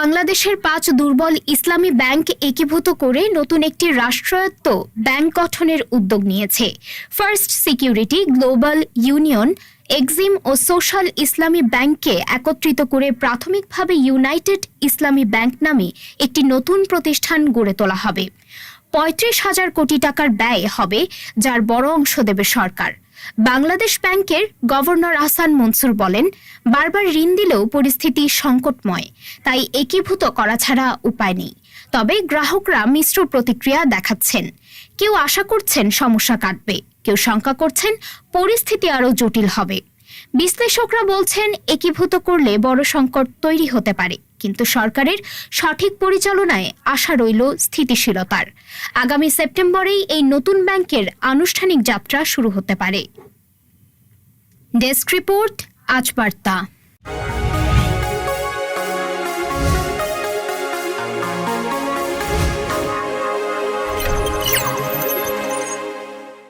বাংলাদেশের পাঁচ দুর্বল ইসলামী ব্যাংক একীভূত করে নতুন একটি রাষ্ট্রায়ত্ত ব্যাংক গঠনের উদ্যোগ নিয়েছে। First security global union exim ও সোশ্যাল ইসলামী ব্যাংককে একত্রিত করে প্রাথমিকভাবে ইউনাইটেড ইসলামী ব্যাংক নামে একটি নতুন প্রতিষ্ঠান গড়ে তোলা হবে। পঁয়ত্রিশ হাজার কোটি টাকার ব্যয় হবে, যার বড় অংশ দেবে সরকার। বাংলাদেশ ব্যাংকের গভর্নর আহসান মনসুর বলেন, বারবার ঋণ দিলেও পরিস্থিতি সংকটময়, তাই একীভূত করা ছাড়া উপায় নেই। তবে গ্রাহকরা মিশ্র প্রতিক্রিয়া দেখাচ্ছেন। কেউ আশা করছেন সমস্যা কাটবে, কেউ শঙ্কা করছেন পরিস্থিতি আরও জটিল হবে। বিশ্লেষকরা বলছেন, একীভূত করলে বড় সংকট তৈরি হতে পারে। কিন্তু সরকারের সঠিক পরিচালনায় আশা রইল স্থিতিশীলতার। আগামী সেপ্টেম্বরেই এই নতুন ব্যাংকের আনুষ্ঠানিক যাত্রা শুরু হতে পারে। ডেস্ক রিপোর্ট, আজ বার্তা।